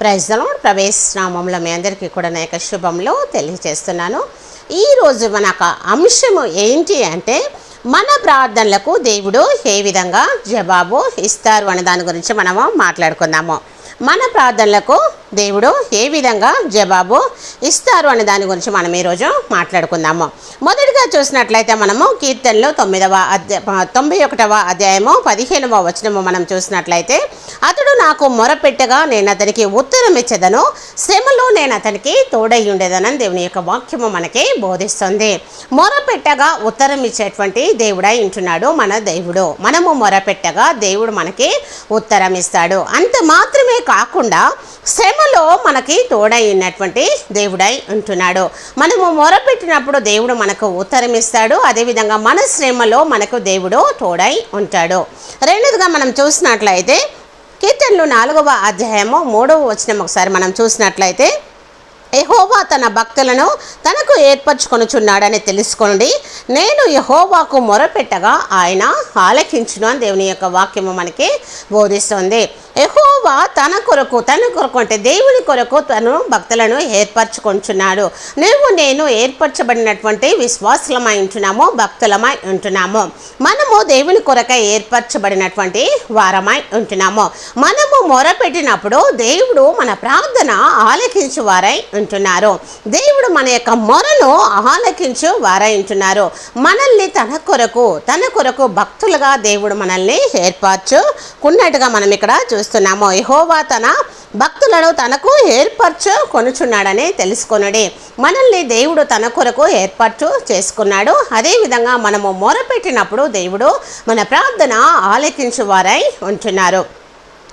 ప్రైజ్లో ప్రవేశనామంలో మీ అందరికీ కూడా నా యొక్క శుభంలో తెలియజేస్తున్నాను. ఈరోజు మన అంశము ఏంటి అంటే మన ప్రార్థనలకు దేవుడు ఏ విధంగా జవాబు ఇస్తారు అనే దాని గురించి మనము మాట్లాడుకుందాము. మన ప్రార్థనలకు దేవుడు ఏ విధంగా జవాబు ఇస్తారు అనే దాని గురించి మనం ఈరోజు మాట్లాడుకుందాము. మొదటిగా చూసినట్లయితే మనము కీర్తనలో తొమ్మిదవ అధ్యాయ తొంభై ఒకటవ అధ్యాయము పదిహేనవ వచనము మనం చూసినట్లయితే అతడు నాకు మొరపెట్టగా నేను అతనికి ఉత్తరం ఇచ్చేదను శ్రమలో నేను అతనికి తోడై ఉండేదనని దేవుని యొక్క వాక్యము మనకి బోధిస్తుంది. మొరపెట్టగా ఉత్తరం ఇచ్చేటువంటి దేవుడై ఉంటున్నాడు మన దేవుడు. మనము మొరపెట్టగా దేవుడు మనకి ఉత్తరం ఇస్తాడు. అంత మాత్రమే కాకుండా శ్రమలో మనకి తోడై ఉన్నటువంటి దేవుడై ఉంటున్నాడు. మనము మొరపెట్టినప్పుడు దేవుడు మనకు ఉత్తరం ఇస్తాడు. అదేవిధంగా మన శ్రమలో మనకు దేవుడు తోడై ఉంటాడు. రెండోదిగా మనం చూసినట్లయితే కీర్తనలు నాలుగవ అధ్యాయము మూడవ వచనం ఒకసారి మనం చూసినట్లయితే యహోవా తన భక్తులను తనకు ఏర్పరచుకొనుచున్నాడని తెలుసుకోండి. నేను యహోవాకు మొరపెట్టగా ఆయన ఆలకించును అని దేవుని యొక్క వాక్యము మనకి బోధిస్తుంది. యహోవా తన కొరకు తన కొరకు అంటే దేవుని కొరకు తను భక్తులను ఏర్పరచుకొంచున్నాడు. నువ్వు నేను ఏర్పరచబడినటువంటి విశ్వాసులమై ఉంటున్నాము భక్తులమై ఉంటున్నాము. మనము దేవుని కొరకై ఏర్పరచబడినటువంటి వారమై ఉంటున్నాము. మనము మొరపెట్టినప్పుడు దేవుడు మన ప్రార్థన ఆలకించు వారై ఉంటున్నారు దేవుడు మన యొక్క మొరను ఆలకించు వారై మనల్ని తన కొరకు తన కొరకు భక్తులుగా దేవుడు మనల్ని ఏర్పరచుకున్నట్టుగా మనం ఇక్కడ చూస్తున్నాము. యహోవా తన భక్తులను తనకు ఏర్పరచు కొనుచున్నాడని తెలుసుకొనడి. మనల్ని దేవుడు తన కొరకు ఏర్పాటు చేసుకున్నాడు. అదేవిధంగా మనము మొరపెట్టినప్పుడు దేవుడు మన ప్రార్థన ఆలకించు వారై ఉంటున్నారు.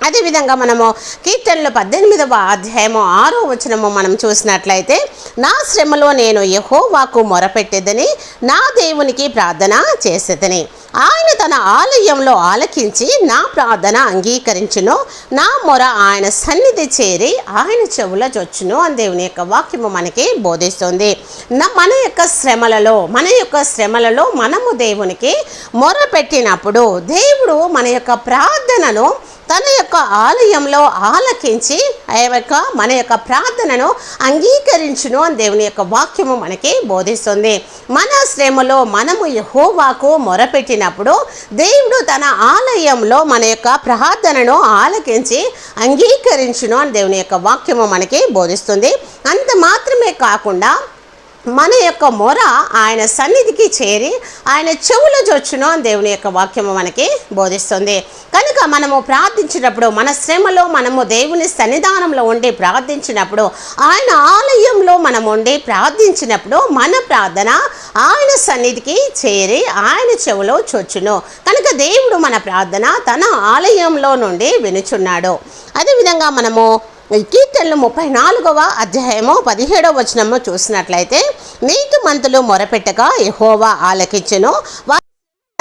అదేవిధంగా మనము కీర్తనలు పద్దెనిమిదవ అధ్యాయము ఆరో వచనము మనం చూసినట్లయితే నా శ్రమలో నేను యహోవాకు మొరపెట్టేదని నా దేవునికి ప్రార్థన చేసేదని. ఆయన తన ఆలయంలో ఆలకించి నా ప్రార్థన అంగీకరించును. నా మొర ఆయన సన్నిధి చేరి ఆయన చెవుల చొచ్చును అని దేవుని యొక్క వాక్యము మనకి బోధిస్తుంది. నా మన యొక్క శ్రమలలో మన యొక్క శ్రమలలో మనము దేవునికి మొర పెట్టినప్పుడు దేవుడు మన యొక్క ప్రార్థనను తన యొక్క ఆలయంలో ఆలకించి ఆ యొక్క మన యొక్క ప్రార్థనను అంగీకరించును అని దేవుని యొక్క వాక్యము మనకి బోధిస్తుంది. మన శ్రమలో మనము యహోవాకు మొరపెట్టినప్పుడు దేవుడు తన ఆలయంలో మన యొక్క ప్రార్థనను ఆలకించి అంగీకరించును అని దేవుని యొక్క వాక్యము మనకి బోధిస్తుంది. అంత మాత్రమే కాకుండా మన యొక్క మొర ఆయన సన్నిధికి చేరి ఆయన చెవుల జొచ్చును అని దేవుని యొక్క వాక్యము మనకి బోధిస్తుంది. కనుక మనము ప్రార్థించినప్పుడు మన శ్రమలో మనము దేవుని సన్నిధానంలో ఉండి ప్రార్థించినప్పుడు ఆయన ఆలయంలో మనం ఉండి ప్రార్థించినప్పుడు మన ప్రార్థన ఆయన సన్నిధికి చేరి ఆయన చెవులో చొచ్చును. కనుక దేవుడు మన ప్రార్థన తన ఆలయంలో నుండి వినుచున్నాడు. అదేవిధంగా మనము కీర్తనలు ముప్పై నాలుగవ అధ్యాయము పదిహేడవ వచనము చూసినట్లయితే నీతిమంతులు మొరపెట్టగా ఎహోవా ఆలకించును.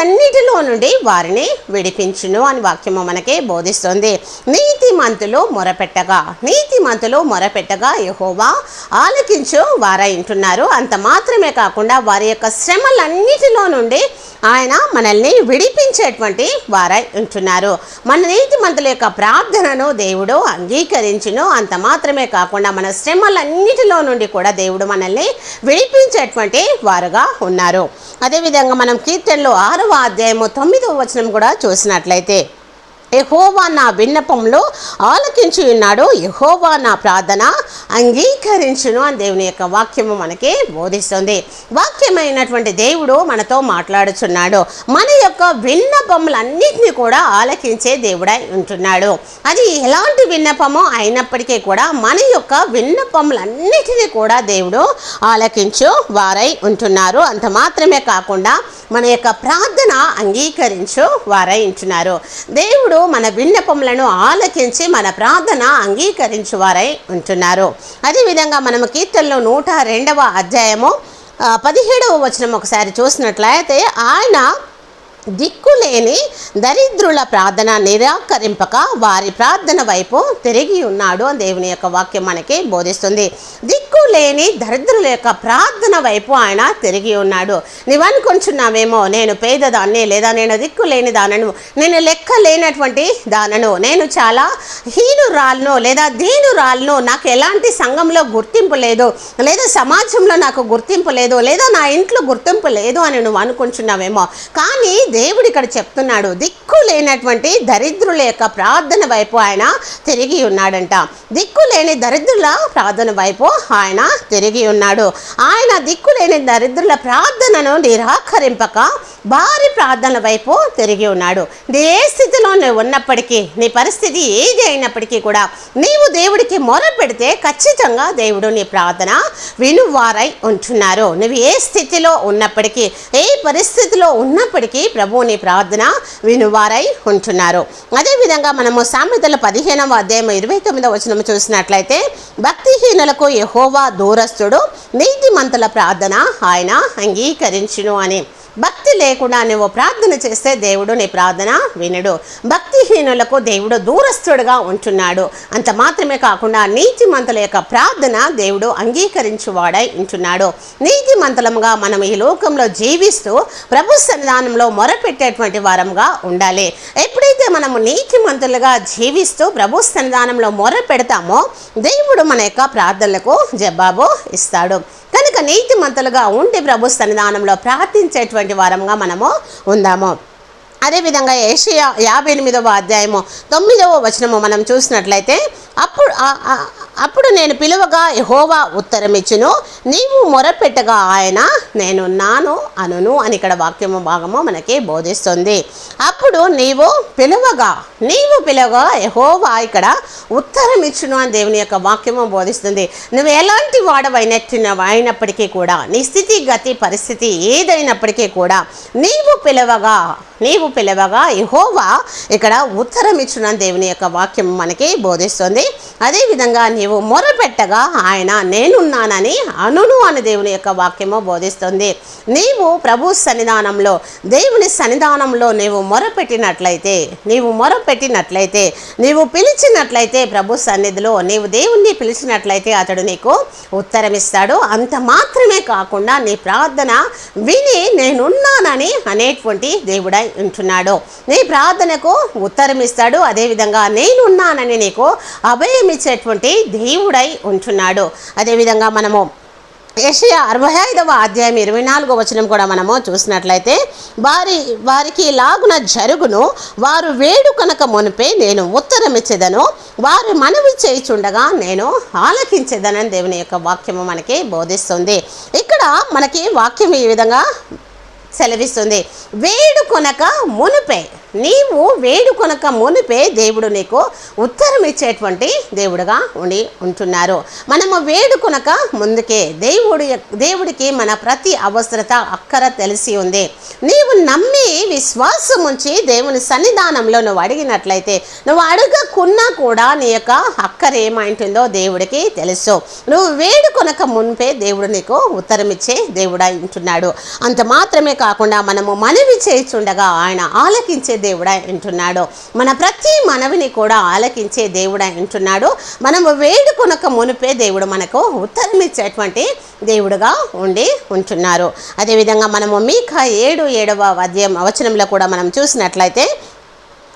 అన్నిటిలో నుండి వారిని విడిపించును అని వాక్యము మనకి బోధిస్తుంది. నీతి మంతులు మొరపెట్టగా నీతి మంతులు మొరపెట్టగా యహోవా ఆలకించు వారై ఉంటున్నారు. అంత మాత్రమే కాకుండా వారి యొక్క శ్రమలన్నిటిలో నుండి ఆయన మనల్ని విడిపించేటువంటి వారై ఉంటున్నారు. మన నీతి మంతుల యొక్క ప్రార్థనను దేవుడు అంగీకరించును. అంత మాత్రమే కాకుండా మన శ్రమలన్నిటిలో నుండి కూడా దేవుడు మనల్ని విడిపించేటువంటి వారుగా ఉన్నారు. అదేవిధంగా మనం కీర్తనలో ఆరవ అధ్యాయము తొమ్మిదవ వచనం కూడా చూసినట్లయితే యహోవా నా విన్నపంలో ఆలకించి ఉన్నాడు. యహోవా నా ప్రార్థన అంగీకరించును అని దేవుని యొక్క వాక్యము మనకి బోధిస్తుంది. వాక్యమైనటువంటి దేవుడు మనతో మాట్లాడుచున్నాడు. మన యొక్క విన్నపములన్నింటినీ కూడా ఆలకించే దేవుడై ఉంటున్నాడు. అది ఎలాంటి విన్నపమో అయినప్పటికీ కూడా మన యొక్క విన్నపములన్నిటినీ కూడా దేవుడు ఆలకించు వారై ఉంటున్నారు. అంత మాత్రమే కాకుండా మన యొక్క ప్రార్థన అంగీకరించు వారై ఉంటున్నారు. దేవుడు మన విన్నపములను ఆలకించి మన ప్రార్థన అంగీకరించు వారై ఉంటున్నారు. అదేవిధంగా మనము కీర్తనలో నూట రెండవ అధ్యాయము పదిహేడవ వచనం ఒకసారి చూసినట్లయితే ఆయన దిక్కులేని దరిద్రుల ప్రార్థన నిరాకరింపక వారి ప్రార్థన వైపు తిరిగి ఉన్నాడు అని దేవుని యొక్క వాక్యం మనకి బోధిస్తుంది. దిక్కు లేని దరిద్రుల యొక్క ప్రార్థన వైపు ఆయన తిరిగి ఉన్నాడు. నీవనుకుంటున్నావేమో నేను పేదదాన్ని లేదా నేను దిక్కు లేని దానను నేను లెక్క లేనటువంటి దానను నేను చాలా హీనురాలను లేదా దీనురాలను నాకు ఎలాంటి సంఘంలో గుర్తింపు లేదు లేదా సమాజంలో నాకు గుర్తింపు లేదు లేదా నా ఇంట్లో గుర్తింపు లేదు అని నువ్వు అనుకుంటున్నావేమో కానీ దేవుడు ఇక్కడ చెప్తున్నాడు దిక్కు లేనటువంటి దరిద్రుల యొక్క ప్రార్థన వైపు ఆయన తిరిగి ఉన్నాడంట. దిక్కు లేని దరిద్రుల ప్రార్థన వైపు ఆయన తిరిగి ఉన్నాడు. ఆయన దిక్కు లేని దరిద్రుల ప్రార్థనను నిరాకరింపక భారీ ప్రార్థన వైపు తిరిగి ఉన్నాడు. నీ ఏ స్థితిలో నువ్వు ఉన్నప్పటికీ నీ పరిస్థితి ఏది అయినప్పటికీ కూడా నీవు దేవుడికి మొర పెడితే ఖచ్చితంగా దేవుడు నీ ప్రార్థన వినువారై ఉంటున్నారు. నువ్వు ఏ స్థితిలో ఉన్నప్పటికీ ఏ పరిస్థితిలో ఉన్నప్పటికీ ప్రభు ప్రభువుని ప్రార్థన వినువారై ఉంటున్నారు. అదేవిధంగా మనము సామెతల పదిహేనవ అధ్యాయం ఇరవై తొమ్మిదవ వచనం చూసినట్లయితే భక్తిహీనులకు యహోవా దూరస్తుడు నీతిమంతుల ప్రార్థన ఆయన అంగీకరించును అని. భక్తి లేకుండా నువ్వు ప్రార్థన చేస్తే దేవుడు నీ ప్రార్థన వినడు. భక్తిహీనులకు దేవుడు దూరస్థుడుగా ఉంటున్నాడు. అంత మాత్రమే కాకుండా నీతిమంతుల యొక్క ప్రార్థన దేవుడు అంగీకరించువాడై ఉంటున్నాడు. నీతిమంతులముగా మనం ఈ లోకంలో జీవిస్తూ ప్రభు సన్నిధానంలో మొరపెట్టేటువంటి వారంగా ఉండాలి. ఎప్పుడైతే మనము నీతిమంతులుగా జీవిస్తూ ప్రభు సన్నిధానంలో మొర పెడతామో దేవుడు మన యొక్క ప్రార్థనలకు జవాబు ఇస్తాడు. కనుక నీతిమంతులుగా ఉండి ప్రభు సన్నిధానంలో ప్రార్థించేటువంటి వారంగా మనము ఉందాము. అదేవిధంగా ఏషియా యాభై ఎనిమిదవ అధ్యాయము తొమ్మిదవ వచనము మనం చూసినట్లయితే అప్పుడు అప్పుడు నేను పిలువగా యహోవా ఉత్తరమిచ్చును. నీవు మొరపెట్టగా ఆయన నేనున్నాను అనును అని ఇక్కడ వాక్యము భాగము మనకి బోధిస్తుంది. అప్పుడు నీవు పిలువగా నీవు పిలువగా యహోవా ఇక్కడ ఉత్తరం ఇచ్చును అని దేవుని యొక్క వాక్యము బోధిస్తుంది. నువ్వు ఎలాంటి వాడవైనట్టు అయినప్పటికీ కూడా నీ స్థితి గతి పరిస్థితి ఏదైనప్పటికీ కూడా నీవు పిలవగా నీవు పిలవగా యహోవా ఇక్కడ ఉత్తరం ఇచ్చిన దేవుని యొక్క వాక్యం మనకి బోధిస్తుంది. అదేవిధంగా నీవు మొరపెట్టగా ఆయన నేనున్నానని అనును అని దేవుని యొక్క వాక్యము బోధిస్తుంది. నీవు ప్రభు సన్నిధానంలో దేవుని సన్నిధానంలో నీవు మొరపెట్టినట్లయితే నీవు మొరపెట్టినట్లయితే నీవు పిలిచినట్లయితే ప్రభు సన్నిధిలో నీవు దేవుణ్ణి పిలిచినట్లయితే అతడు నీకు ఉత్తరమిస్తాడు. అంత మాత్రమే కాకుండా నీ ప్రార్థన విని నేనున్నానని అనేటువంటి దేవుడై ఉంటున్నాడు. నీ ప్రార్థనకు ఉత్తరం ఇస్తాడు అదేవిధంగా నేనున్నానని నీకు అభయం ఇచ్చేటువంటి దేవుడై ఉంటున్నాడు. అదేవిధంగా మనము ఏషియా అరవై ఐదవ అధ్యాయం ఇరవై నాలుగో వచనం కూడా మనము చూసినట్లయితే వారి వారికి లాగున జరుగును వారు వేడు కనుక మునిపే నేను ఉత్తరం ఇచ్చేదను వారు మనవి చేయిచుండగా నేను ఆలకించేదనని దేవుని యొక్క వాక్యము మనకి బోధిస్తుంది. ఇక్కడ మనకి వాక్యం ఈ విధంగా సెలవిస్తుంది. వేడుకొనక మునిపే నీవు వేడుకొనక మునిపే దేవుడు నీకు ఉత్తరం ఇచ్చేటువంటి దేవుడుగా ఉండి ఉంటున్నారు. మనము వేడుకొనక ముందుకే దేవుడి దేవుడికి మన ప్రతి అవసరత అక్కర తెలిసి ఉంది. నీవు నమ్మి విశ్వాసం ఉంచి దేవుని సన్నిధానంలో నువ్వు అడిగినట్లయితే నువ్వు అడగకున్నా కూడా నీ యొక్క అక్కర ఏమైంటుందో దేవుడికి తెలుసు. నువ్వు వేడుకొనక మునిపే దేవుడు నీకు ఉత్తరం ఇచ్చే దేవుడై ఉంటున్నాడు. అంత మాత్రమే కాకుండా మనము మనవి చేయుచుండగా ఆయన ఆలకించే దేవుడా అంటున్నాడు. మన ప్రతి మనవిని కూడా ఆలకించే దేవుడా అంటున్నాడు. మనము వేడుకొనక మునిపే దేవుడు మనకు ఉత్తరం ఇచ్చేటువంటి దేవుడుగా ఉండి ఉంటున్నారు. అదేవిధంగా మనము మీక ఏడు ఏడవ అధ్యాయం వచనంలో కూడా మనం చూసినట్లయితే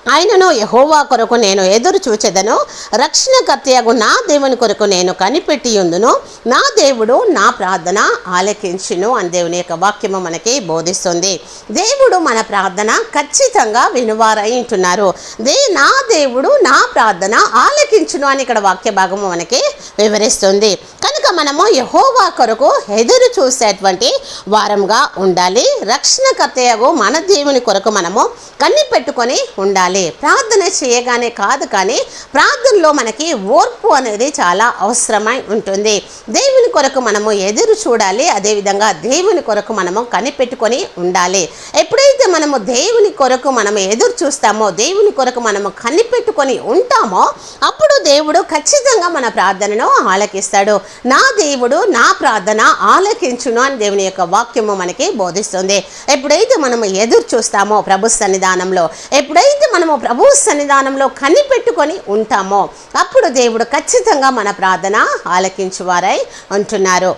ఆయనను యహోవా కొరకు నేను ఎదురు చూచెదను. రక్షణకర్తయగు నా దేవుని కొరకు నేను కనిపెట్టి ఉందును నా దేవుడు నా ప్రార్థన ఆలకించును అని దేవుని యొక్క వాక్యము మనకి బోధిస్తుంది. దేవుడు మన ప్రార్థన ఖచ్చితంగా వినువారై ఉంటున్నారు. దే నా దేవుడు నా ప్రార్థన ఆలకించును అని ఇక్కడ వాక్య భాగము మనకి వివరిస్తుంది. కనుక మనము యహోవా కొరకు ఎదురు చూసేటువంటి వారంగా ఉండాలి. రక్షణకర్తయగు మన దేవుని కొరకు మనము కన్ని పెట్టుకొని ఉండాలి. ప్రార్థన చేయగానే కాదు కానీ ప్రార్థనలో మనకి ఓర్పు అనేది చాలా అవసరమై ఉంటుంది. దేవుని కొరకు మనము ఎదురు చూడాలి. అదేవిధంగా దేవుని కొరకు మనము కనిపెట్టుకొని ఉండాలి. ఎప్పుడైతే మనము దేవుని కొరకు మనము ఎదురు చూస్తామో దేవుని కొరకు మనము కనిపెట్టుకొని ఉంటామో అప్పుడు దేవుడు ఖచ్చితంగా మన ప్రార్థనను ఆలకిస్తాడు. నా దేవుడు నా ప్రార్థన ఆలకించును అని దేవుని యొక్క వాక్యము మనకి బోధిస్తుంది. ఎప్పుడైతే మనము ఎదురు చూస్తామో ప్రభు సన్నిధానంలో ఎప్పుడైతే మనము ప్రభు సన్నిధానంలో కనిపెట్టుకొని ఉంటామో అప్పుడు దేవుడు ఖచ్చితంగా మన ప్రార్థన ఆలకించువారై ఉంటున్నారు.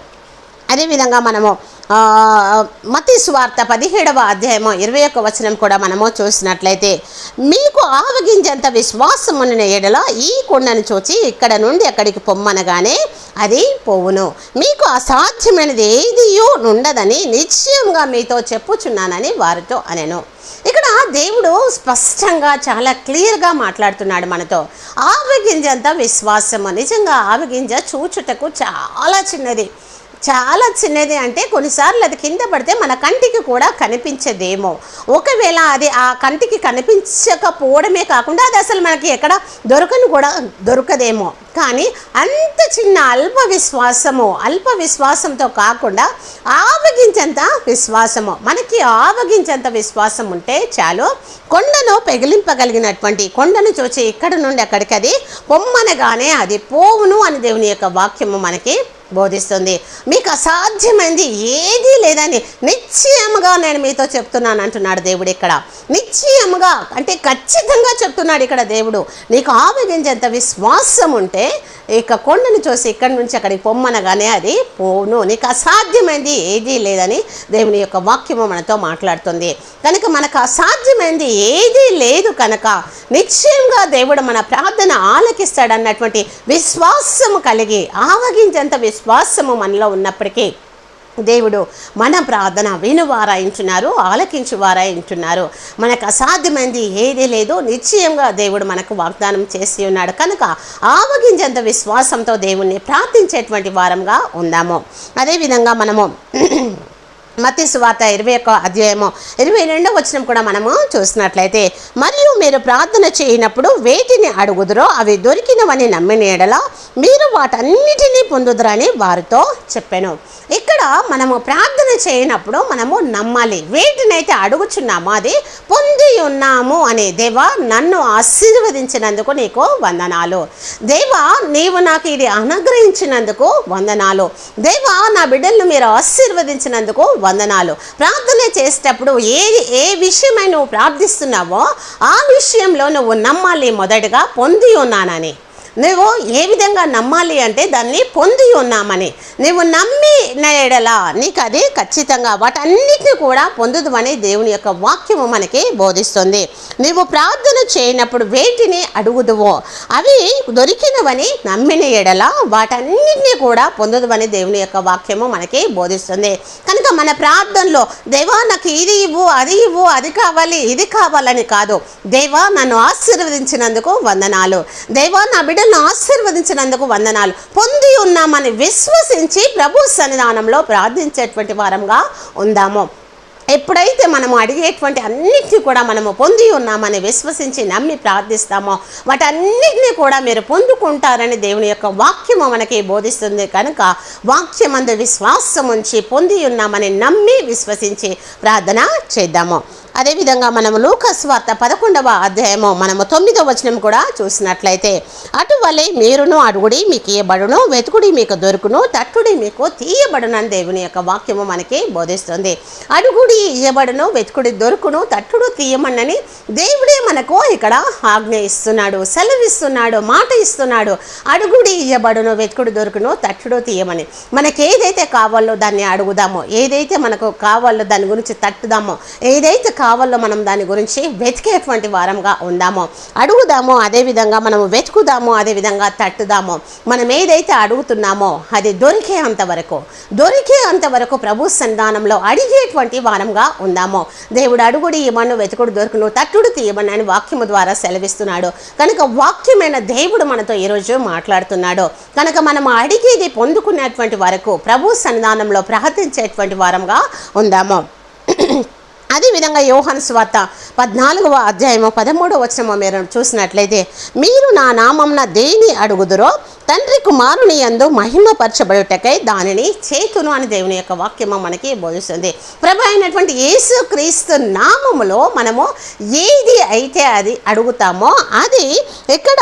అదేవిధంగా మనము మతి స్వార్థ పదిహేడవ అధ్యాయము ఇరవై ఒక్క వచనం కూడా మనము చూసినట్లయితే మీకు ఆవగించేంత విశ్వాసమున్న ఎడల ఈ కొండను చూచి ఇక్కడ నుండి అక్కడికి పొమ్మనగానే అది పోవును. మీకు అసాధ్యమైనది ఏదియో ఉండదని నిశ్చయంగా మీతో చెప్పుచున్నానని వారితో అనెను. ఇక్కడ దేవుడు స్పష్టంగా చాలా క్లియర్గా మాట్లాడుతున్నాడు మనతో. ఆవగింజంత విశ్వాసము నిజంగా ఆవగింజ చూచుటకు చాలా చిన్నది. చాలా చిన్నది అంటే కొన్నిసార్లు అది కింద పడితే మన కంటికి కూడా కనిపించదేమో. ఒకవేళ అది ఆ కంటికి కనిపించకపోవడమే కాకుండా అది అసలు మనకి ఎక్కడ దొరకను కూడా దొరకదేమో. కానీ అంత చిన్న అల్ప విశ్వాసము అల్ప విశ్వాసంతో కాకుండా ఆవగించంత విశ్వాసము మనకి ఆవగించంత విశ్వాసం ఉంటే చాలు. కొండను పెగిలింపగలిగినటువంటి కొండను చూచి ఇక్కడ నుండి అక్కడికి అది పొమ్మనగానే అది పోవును అని దేవుని యొక్క వాక్యము మనకి బోధిస్తుంది. మీకు అసాధ్యమైంది ఏదీ లేదని నిశ్చయముగా నేను మీతో చెప్తున్నాను అంటున్నాడు దేవుడు ఇక్కడ. నిశ్చయముగా అంటే ఖచ్చితంగా చెప్తున్నాడు ఇక్కడ దేవుడు. నీకు ఆవగించేంత విశ్వాసం ఉంటే ఇక కొండను చూసి ఇక్కడి నుంచి అక్కడికి పొమ్మనగానే అది పోను. నీకు అసాధ్యమైంది ఏదీ లేదని దేవుని యొక్క వాక్యము మనతో మాట్లాడుతుంది. కనుక మనకు అసాధ్యమైంది ఏదీ లేదు కనుక నిశ్చయంగా దేవుడు మన ప్రార్థన ఆలకిస్తాడన్నటువంటి విశ్వాసము కలిగి ఆవగించేంత విశ్వాసము మనలో ఉన్నప్పటికీ దేవుడు మన ప్రార్థన వినువారాయించున్నారు ఆలకించువారాయించున్నారు. మనకు అసాధ్యమైంది ఏదీ లేదు. నిశ్చయంగా దేవుడు మనకు వాగ్దానం చేసి ఉన్నాడు. కనుక ఆవగించేంత విశ్వాసంతో దేవుణ్ణి ప్రార్థించేటువంటి వారంగా ఉందాము. అదేవిధంగా మనము మతి సువార్త ఇరవై ఒక్క అధ్యాయము ఇరవై రెండో వచనం కూడా మనము చూసినట్లయితే మరియు మీరు ప్రార్థన చేయనప్పుడు వేటిని అడుగుదురో అవి దొరికినవని నమ్మిన ఎడల మీరు వాటన్నిటినీ పొందుదరని వారితో చెప్పాను. ఇక్కడ మనము ప్రార్థన చేయనప్పుడు మనము నమ్మాలి వేటినైతే అడుగుచున్నామో అది పొంది ఉన్నాము అనే దేవా నన్ను ఆశీర్వదించినందుకు నీకు వందనాలు. దేవా నీవు నాకు ఇది అనుగ్రహించినందుకు వందనాలు. దేవా నా బిడ్డలను మీరు ఆశీర్వదించినందుకు వందనాలు. ప్రార్థన చేసేటప్పుడు ఏది ఏ విషయమై నువ్వు ప్రార్థిస్తున్నావో ఆ విషయంలో నువ్వు నమ్మాలి మొదటగా పొంది ఉన్నానని. నువ్వు ఏ విధంగా నమ్మాలి అంటే దాన్ని పొంది ఉన్నామని. నువ్వు నమ్మి ఎడలా నీకు అది ఖచ్చితంగా. వాటన్నిటిని కూడా పొందుదు అని దేవుని యొక్క వాక్యము మనకి బోధిస్తుంది. నువ్వు ప్రార్థన చేయనప్పుడు వేటిని అడుగుదువో అవి దొరికినవని నమ్మిన ఎడల వాటన్నిటిని కూడా పొందుదువని దేవుని యొక్క వాక్యము మనకి బోధిస్తుంది. కనుక మన ప్రార్థనలో దేవా నాకు ఇది ఇవ్వు అది ఇవ్వు అది కావాలి ఇది కావాలని కాదు. దేవా నన్ను ఆశీర్వదించినందుకు వందనాలు. దేవా నా బిడ్డను ఆశీర్వదించినందుకు వందనాలు. పొంది ఉన్నామని విశ్వసించి ప్రభు విధానంలో ప్రార్థించేటువంటి వారంగా ఉందాము. ఎప్పుడైతే మనము అడిగేటువంటి అన్నిటిని కూడా మనము పొంది ఉన్నామని విశ్వసించి నమ్మి ప్రార్థిస్తామో వాటన్నిటిని కూడా మీరు పొందుకుంటారని దేవుని యొక్క వాక్యము మనకి బోధిస్తుంది. కనుక వాక్యమందు విశ్వాసం ఉంచి పొంది ఉన్నామని నమ్మి విశ్వసించి ప్రార్థన చేద్దాము. అదేవిధంగా మనము లూకస్ వార్త పదకొండవ అధ్యాయము మనము తొమ్మిదవ వచనం కూడా చూసినట్లయితే అటువలే మీరును అడుగుడి మీకు ఇయ్యబడును వెతుకుడి మీకు దొరుకును తట్టుడి మీకు తీయబడునని దేవుని యొక్క వాక్యము మనకి బోధిస్తుంది. అడుగుడి ఇయ్యబడును వెతుకుడి దొరుకును తట్టుడు తీయమన్నని దేవుడే మనకు ఇక్కడ ఆజ్ఞ ఇస్తున్నాడు సెలవిస్తున్నాడు మాట ఇస్తున్నాడు. అడుగుడి ఇయ్యబడును వెతుకుడు దొరుకును తట్టుడు తీయమని. మనకి ఏదైతే కావాలో దాన్ని అడుగుదామో. ఏదైతే మనకు కావాలో దాని గురించి తట్టుదామో. ఏదైతే కావాలో మనం దాని గురించి వెతికేటువంటి వారంగా ఉందాము. అడుగుదామో అదేవిధంగా మనము వెతుకుదామో అదేవిధంగా తట్టుదామో. మనం ఏదైతే అడుగుతున్నామో అది దొరికే అంతవరకు దొరికే అంతవరకు ప్రభు సంధానంలో అడిగేటువంటి వారంగా ఉందాము. దేవుడు అడుగుడి ఇవ్వను వెతుకుడు దొరుకును తట్టుడు తీయమని అని వాక్యము ద్వారా సెలవిస్తున్నాడు. కనుక వాక్యమైన దేవుడు మనతో ఈరోజు మాట్లాడుతున్నాడు. కనుక మనం అడిగేది పొందుకునేటువంటి వరకు ప్రభు సన్నిధానంలో ప్రార్థించేటువంటి వారంగా ఉందాము. అదేవిధంగా యోహన్ స్వార్త పద్నాలుగవ అధ్యాయము పదమూడవ వచనము మీరు చూసినట్లయితే మీరు నా నామంన దేని అడుగుదురో తండ్రి కుమారుని యందు మహిమపరచబడుటకై దానిని చేతును అని దేవుని యొక్క వాక్యము మనకి బోధిస్తుంది. ప్రభు అయినటువంటి యేసు క్రీస్తు నామములో మనము ఏది అయితే అది అడుగుతామో అది ఇక్కడ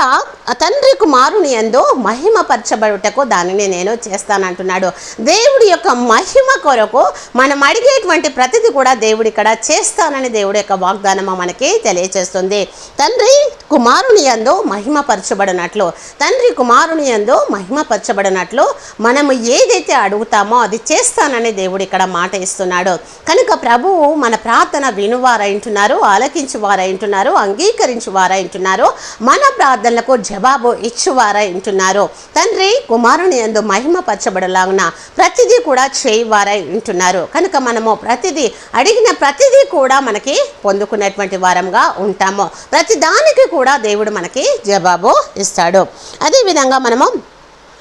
తండ్రి కుమారుని యందు మహిమపరచబడుటకు దానిని నేను చేస్తానంటున్నాడు. దేవుడి యొక్క మహిమ కొరకు మనం అడిగేటువంటి ప్రతిది కూడా దేవుడు ఇక్కడ చేస్తానని దేవుడి యొక్క వాగ్దానము మనకి తెలియచేస్తుంది. తండ్రి కుమారుని యందు మహిమపరచబడినట్లు తండ్రి కుమారుని యందు మహిమపరచబడినట్లు మనము ఏదైతే అడుగుతామో అది చేస్తానని దేవుడు ఇక్కడ మాట ఇస్తున్నాడు. కనుక ప్రభువు మన ప్రార్థన వినువారైంటున్నారు ఆలకించువారైంటున్నారు అంగీకరించువారైంటున్నారు మన ప్రార్థనలకు జవాబు ఇచ్చువారైంటున్నారు తండ్రి కుమారుని యందు మహిమపరచబడలాగున ప్రతిదీ కూడా చేయువారై ఉంటున్నారు. కనుక మనము ప్రతిదీ అడిగిన ప్రతిదీ కూడా మనకి పొందుకునేటువంటి వారంగా ఉంటాము. ప్రతి దానికి కూడా దేవుడు మనకి జవాబు ఇస్తాడు. అదేవిధంగా మనము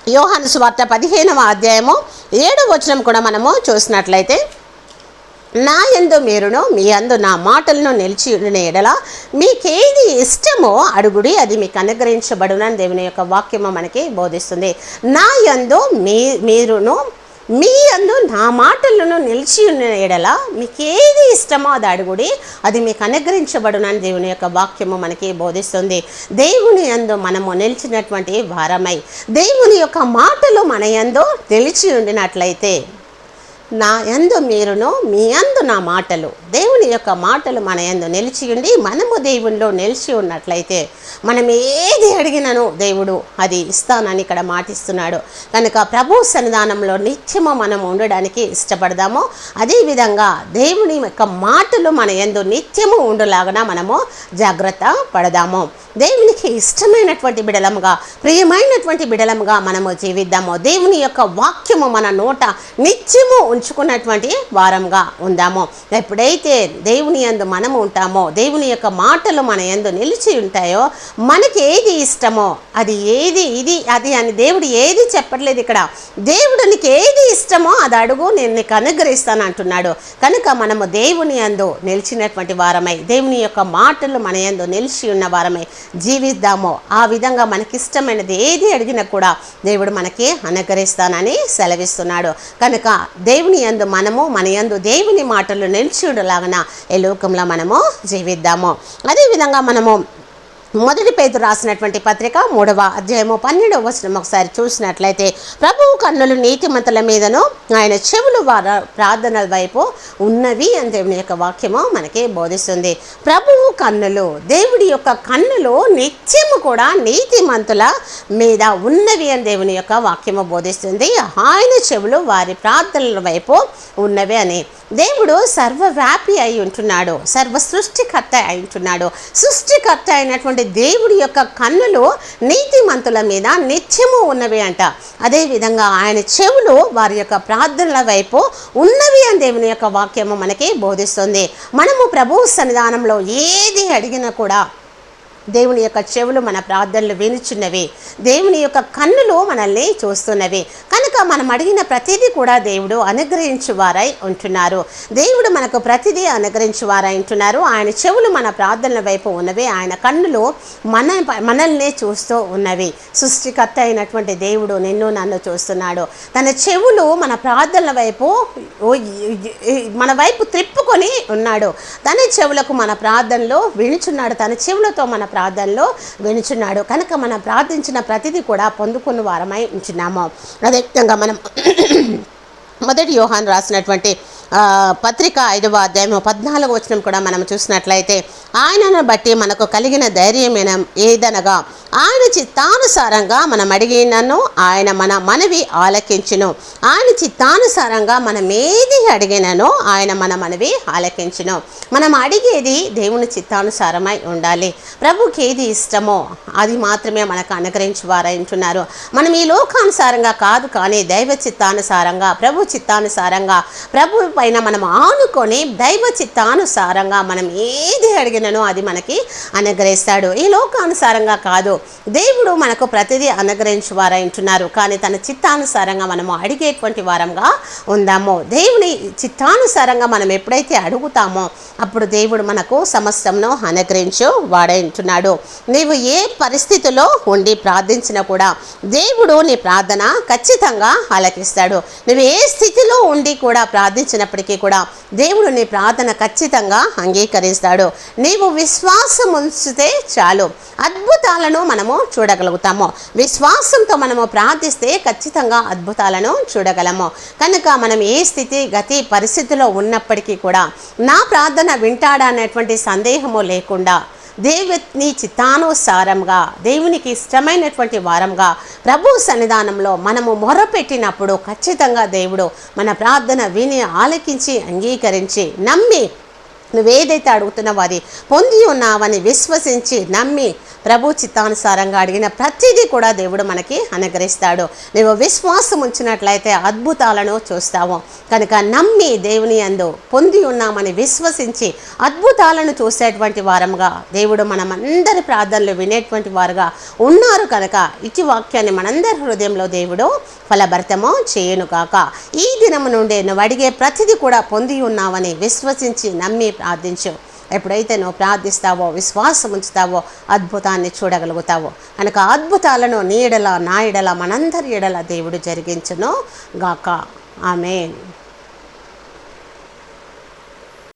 యోహాను సువార్త పదిహేనవ అధ్యాయము ఏడవ వచనం కూడా మనము చూసినట్లయితే నా యందు మీరును మీ అందు నా మాటలను నిలిచి ఎడల మీకేది ఇష్టమో అడుగుడి అది మీకు అనుగ్రహించబడునని దేవుని యొక్క వాక్యము మనకి బోధిస్తుంది. నా యందు మీ మీరును మీ అందు నా మాటలను నిలిచి ఉన్న ఎడల మీకు ఏది ఇష్టమో అది అడుగుడి అది మీకు అనుగ్రహించబడునని దేవుని యొక్క వాక్యము మనకి బోధిస్తుంది. దేవుని యందు మనము నిలిచినటువంటి భారమై దేవుని యొక్క మాటలు మన ఎందు నిలిచి ఉండినట్లయితే నా యందు మీరును మీ యందు నా మాటలు. దేవుని యొక్క మాటలు మన యందు నిలిచి ఉండి మనము దేవునిలో నిలిచి ఉన్నట్లయితే మనం ఏది అడిగినను దేవుడు అది ఇస్తానని ఇక్కడ మాటిస్తున్నాడు. కనుక ప్రభు సన్నిధానంలో నిత్యము మనం ఉండడానికి ఇష్టపడదాము. అదేవిధంగా దేవుని యొక్క మాటలు మన యందు నిత్యము ఉండులాగా మనము జాగ్రత్త పడదాము. దేవునికి ఇష్టమైనటువంటి బిడలముగా ప్రియమైనటువంటి బిడలముగా మనము జీవిద్దాము. దేవుని యొక్క వాక్యము మన నోట నిత్యము ఉంచుకున్నటువంటి వారంగా ఉందాము. ఎప్పుడైతే దేవుని యందు మనము ఉంటామో దేవుని యొక్క మాటలు మన ఎందు నిలిచి ఉంటాయో మనకి ఏది ఇష్టమో అది ఏది ఇది అది అని దేవుడు ఏది చెప్పట్లేదు ఇక్కడ. దేవుడు నీకు ఏది ఇష్టమో అది అడుగు నేను నీకు అనుగ్రహిస్తాను అంటున్నాడు. కనుక మనము దేవుని యందు నిలిచినటువంటి వారమై దేవుని యొక్క మాటలు మన యందు నిలిచి ఉన్న వారమై జీవిద్దామో. ఆ విధంగా మనకిష్టమైనది ఏది అడిగినా కూడా దేవుడు మనకి అనుగ్రహిస్తానని సెలవిస్తున్నాడు. కనుక దేవుని యందు మనము మన యందు దేవుని మాటలు నిలిచి ఈ లోకంలో మనము జీవిద్దాము. అదేవిధంగా మనము మొదటి పేరు రాసినటువంటి పత్రిక మూడవ అధ్యాయము పన్నెండవ వచనం ఒకసారి చూసినట్లయితే ప్రభువు కన్నులు నీతిమంతుల మీదను ఆయన చెవులు వార ప్రార్థనల వైపు ఉన్నవి అని దేవుని యొక్క వాక్యము మనకి బోధిస్తుంది. ప్రభువు కన్నులు దేవుడి యొక్క కన్నులు నిత్యము కూడా నీతిమంతుల మీద ఉన్నవి అని దేవుని యొక్క వాక్యము బోధిస్తుంది. ఆయన చెవులు వారి ప్రార్థనల వైపు ఉన్నవి అని. దేవుడు సర్వవ్యాపి అయి ఉంటున్నాడు సర్వ సృష్టికర్త అయి ఉంటున్నాడు. సృష్టికర్త అయినటువంటి దేవుడి యొక్క కన్నులు నీతిమంతుల మీద నిత్యము ఉన్నవి అంట. అదేవిధంగా ఆయన చెవులు వారి యొక్క ప్రార్థనల వైపు ఉన్నవి అని దేవుని యొక్క వాక్యము మనకి బోధిస్తుంది. మనము ప్రభు సన్నిధానంలో ఏది అడిగినా కూడా దేవుని యొక్క చెవులు మన ప్రార్థనలు వినుచున్నవి దేవుని యొక్క కన్నులు మనల్ని చూస్తున్నవి. కనుక మనం అడిగిన ప్రతిదీ కూడా దేవుడు అనుగ్రహించు వారై ఉంటున్నారు. దేవుడు మనకు ప్రతిదీ అనుగ్రహించు వారై ఉంటున్నారు. ఆయన చెవులు మన ప్రార్థనల వైపు ఉన్నవి. ఆయన కన్నులు మన మనల్ని చూస్తూ ఉన్నవి. సృష్టికర్త అయినటువంటి దేవుడు నిన్ను నన్ను చూస్తున్నాడు. తన చెవులు మన ప్రార్థనల వైపు మన వైపు త్రిప్పుకొని ఉన్నాడు. తన చెవులకు మన ప్రార్థనలో వినుచున్నాడు. తన చెవులతో మన ప్రార్థనలో వినుచున్నాడు. కనుక మనం ప్రార్థించిన ప్రతిదీ కూడా పొందుకున్న వారమై ఉంచున్నాము. అదేవిధంగా మనం మొదటి యోహాన్ రాసినటువంటి పత్రిక ఐదవ అధ్యాయం పద్నాలుగు వచనం కూడా మనం చూసినట్లయితే ఆయనను బట్టి మనకు కలిగిన ధైర్యమైన ఏదనగా ఆయన చిత్తానుసారంగా మనం అడిగినను ఆయన మన మనవి ఆలకించును. ఆయన చిత్తానుసారంగా మనం ఏది అడిగినను ఆయన మన మనవి ఆలకించును. మనం అడిగేది దేవుని చిత్తానుసారమై ఉండాలి. ప్రభుకి ఏది ఇష్టమో అది మాత్రమే మనకు అనుగ్రహించి వారై మనం ఈ లోకానుసారంగా కాదు కానీ దైవ చిత్తానుసారంగా ప్రభు చిత్తానుసారంగా ప్రభు పైన మనం ఆనుకొని దైవ చిత్తానుసారంగా మనం ఏది అడిగిననో అది మనకి అనుగ్రహిస్తాడు. ఈ లోకానుసారంగా కాదు. దేవుడు మనకు ప్రతిదీ అనుగ్రహించు వారంటున్నారు కానీ తన చిత్తానుసారంగా మనము అడిగేటువంటి వారంగా ఉందాము. దేవుని చిత్తానుసారంగా మనం ఎప్పుడైతే అడుగుతామో అప్పుడు దేవుడు మనకు సమస్తంను అనుగ్రహించు వాడైంటున్నాడు నీవు ఏ పరిస్థితిలో ఉండి ప్రార్థించినా కూడా దేవుడు నీ ప్రార్థన ఖచ్చితంగా ఆలకిస్తాడు. నువ్వు ఏ స్థితిలో ఉండి కూడా ప్రార్థించిన అయినప్పటికీ కూడా దేవుడు నీ ప్రార్థన ఖచ్చితంగా అంగీకరిస్తాడు. నీవు విశ్వాసం ఉంచితే చాలు. అద్భుతాలను మనము చూడగలుగుతాము. విశ్వాసంతో మనము ప్రార్థిస్తే ఖచ్చితంగా అద్భుతాలను చూడగలము. కనుక మనం ఏ స్థితి గతి పరిస్థితిలో ఉన్నప్పటికీ కూడా నా ప్రార్థన వింటాడా అనేటువంటి సందేహము లేకుండా దేవుని చిత్తానుసారంగా దేవునికి ఇష్టమైనటువంటి వారంగా ప్రభు సన్నిధానంలో మనము మొరపెట్టినప్పుడు ఖచ్చితంగా దేవుడు మన ప్రార్థన విని ఆలకించి అంగీకరించి నమ్మి నువ్వేదైతే అడుగుతున్నావో అది పొంది ఉన్నావని విశ్వసించి నమ్మి ప్రభు చిత్తానుసారంగా అడిగిన ప్రతిదీ కూడా దేవుడు మనకి అనుగ్రహిస్తాడు. నువ్వు విశ్వాసం ఉంచినట్లయితే అద్భుతాలను చూస్తావు. కనుక నమ్మి దేవుని అందు పొంది ఉన్నామని విశ్వసించి అద్భుతాలను చూసేటువంటి వారంగా దేవుడు మనమందరి ప్రార్థనలు వినేటువంటి వారుగా ఉన్నారు కనుక. ఇటు వాక్యాన్ని మనందరి హృదయంలో దేవుడు ఫలభరితము చేయునుగాక ఈ దినము నుండే నువ్వు అడిగే ప్రతిదీ కూడా పొంది ఉన్నావని విశ్వసించి నమ్మి ప్రార్థించు. ఎప్పుడైతే నువ్వు ప్రార్థిస్తావో విశ్వాసం ఉంచుతావో అద్భుతాన్ని చూడగలుగుతావో కనుక అద్భుతాలను నీ ఎడల నా ఎడల మనందరి ఎడల దేవుడు జరిగించును గాక. ఆమె